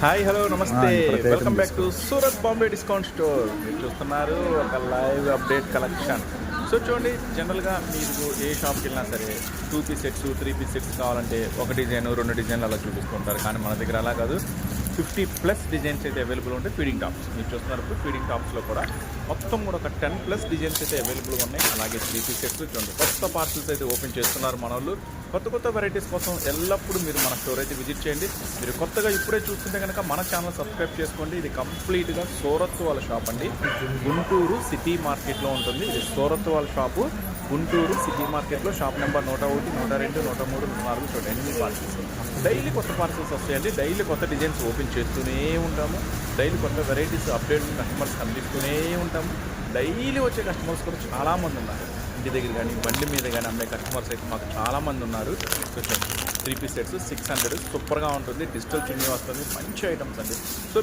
Hi hello నమస్తే. Welcome back to Surat Bombay discount store మీరు చూస్తున్నారు ఒక లైవ్ అప్డేట్ కలెక్షన్ సో చూడండి జనరల్గా మీరు ఏ షాప్కి వెళ్ళినా సరే two piece sets three piece sets కావాలంటే ఒక డిజైన్ రెండు డిజైన్లు అలా చూపిస్తుంటారు. కానీ మన దగ్గర అలా కాదు. ఫిఫ్టీ ప్లస్ డిజైన్స్ అయితే అవైలబుల్ ఉంటాయి ఫీడింగ్ టాప్స్ మీరు చూస్తున్నారు ఫీడింగ్ టాప్స్లో కూడా మొత్తం కూడా ఒక టెన్ ప్లస్ డిజైన్స్ అయితే అవైలబుల్గా ఉన్నాయి. అలాగే త్రీ సెట్స్ చూడండి కొత్త పార్సల్స్ అయితే ఓపెన్ చేస్తున్నారు మన వాళ్ళు. కొత్త కొత్త వెరైటీస్ కోసం ఎల్లప్పుడూ మీరు మన స్టోర్ అయితే విజిట్ చేయండి. మీరు కొత్తగా ఇప్పుడే చూస్తుంటే కనుక మన ఛానల్ సబ్స్క్రైబ్ చేసుకోండి. ఇది కంప్లీట్గా సూరత్ వాళ్ళ షాప్ అండి. గుంటూరు సిటీ మార్కెట్లో ఉంటుంది. ఇది సూరత్ వాళ్ళ షాపు గుంటూరు సిటీ మార్కెట్లో షాప్ నెంబర్ నూట ఒకటి నూట రెండు నూట మూడు నూట నాలుగు చూడండి ఎనిమిది పార్సల్స్ డైలీ కొత్త పార్సల్స్ వస్తాయండి. డైలీ కొత్త డిజైన్స్ ఓపెన్ చేస్తూనే ఉంటాము. డైలీ కొత్త వెరైటీస్ అప్డేట్స్ కస్టమర్స్ అందిస్తూనే ఉంటాము. డైలీ వచ్చే కస్టమర్స్ కూడా చాలామంది ఉన్నారు. ఇంటి దగ్గర కానీ బండి మీద కానీ అమ్మే కస్టమర్స్ అయితే మాకు చాలామంది ఉన్నారు. So three piece sets six hundred సూపర్గా ఉంటుంది. డిజిటల్ చున్నీ వస్తుంది. మంచి ఐటమ్స్ అండి. సో